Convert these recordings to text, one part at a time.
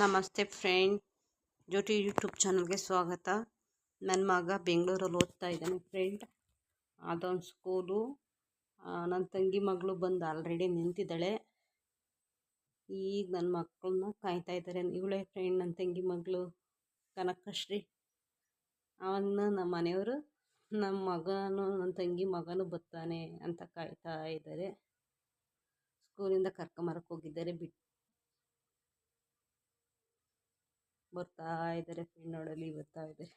ನಮಸ್ತೆ ಫ್ರೆಂಡ್, ಜ್ಯೋತಿ ಯೂಟ್ಯೂಬ್ ಚಾನಲ್ಗೆ ಸ್ವಾಗತ. ನನ್ನ ಮಗ ಬೆಂಗಳೂರಲ್ಲಿ ಓದ್ತಾ ಇದ್ದಾನೆ ಫ್ರೆಂಡ್. ಅದೊಂದು ಸ್ಕೂಲು. ನನ್ನ ತಂಗಿ ಮಗಳು ಬಂದು ಆಲ್ರೆಡಿ ನಿಂತಿದ್ದಾಳೆ. ಈಗ ನನ್ನ ಮಕ್ಕಳನ್ನ ಕಾಯ್ತಾ ಇದ್ದಾರೆ ಇವಳೇ ಫ್ರೆಂಡ್ ನನ್ನ ತಂಗಿ ಮಗಳು ಕನಕಶ್ರೀ. ಅವನ್ನ ನಮ್ಮ ಮನೆಯವರು ನಮ್ಮ ಮಗನು ನನ್ನ ತಂಗಿ ಮಗನು ಬರ್ತಾನೆ ಅಂತ ಕಾಯ್ತಾ ಇದ್ದಾರೆ ಸ್ಕೂಲಿಂದ ಕರ್ಕೊಂಬರಕ್ಕೆ ಹೋಗಿದ್ದಾರೆ, ಬಿಟ್ಟು ಬರ್ತಾ ಇದ್ದಾರೆ ಫ್ರೆಂಡ್ ನೋಡಲಿ ಬರ್ತಾ ಇದ್ದಾರೆ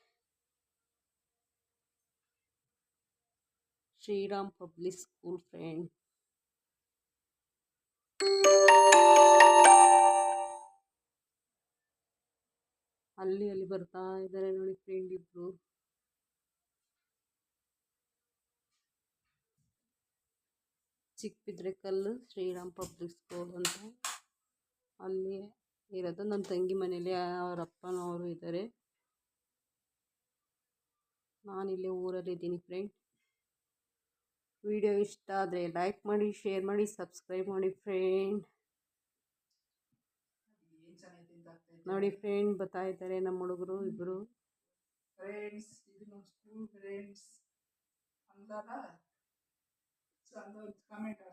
ಶ್ರೀರಾಮ್ ಪಬ್ಲಿಕ್ ಸ್ಕೂಲ್ ಫ್ರೆಂಡ್. ಅಲ್ಲಿ ಅಲ್ಲಿ ಬರ್ತಾ ಇದ್ದಾರೆ ನೋಡಿ ಫ್ರೆಂಡ್ ಇಬ್ರು. ಕಲ್ಲು, ಶ್ರೀರಾಮ್ ಪಬ್ಲಿಕ್ ಸ್ಕೂಲ್ ಅಂತ. ಅಲ್ಲಿ ಇರೋದು. ನನ್ನ ತಂಗಿ ಮನೇಲಿ ಅವ್ರ ಅಪ್ಪನವರು ಇದ್ದಾರೆ ನಾನಿಲ್ಲಿ ಊರಲ್ಲಿದ್ದೀನಿ ಫ್ರೆಂಡ್ ವಿಡಿಯೋ ಇಷ್ಟ ಆದರೆ ಲೈಕ್ ಮಾಡಿ ಶೇರ್ ಮಾಡಿ ಸಬ್ಸ್ಕ್ರೈಬ್ ಮಾಡಿ ಫ್ರೆಂಡ್ ನೋಡಿ ಫ್ರೆಂಡ್ ಬರ್ತಾ ಇದ್ದಾರೆ ನಮ್ಮ ಹುಡುಗರು ಇಬ್ಬರು ಫ್ರೆಂಡ್ಸ್ ಇದು ನಮ್ಮ ಸ್ಕೂಲ್ ಫ್ರೆಂಡ್ಸ್ ಅಂದಾಗ ಕಮೆಂಟ್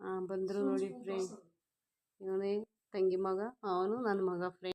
ಹಾಂ ಬಂದರು ನೋಡಿ ಫ್ರೆಂಡ್ ಇವನೇ ತಂಗಿ ಮಗ ಅವನು ನನ್ನ ಮಗ ಫ್ರೆಂಡ್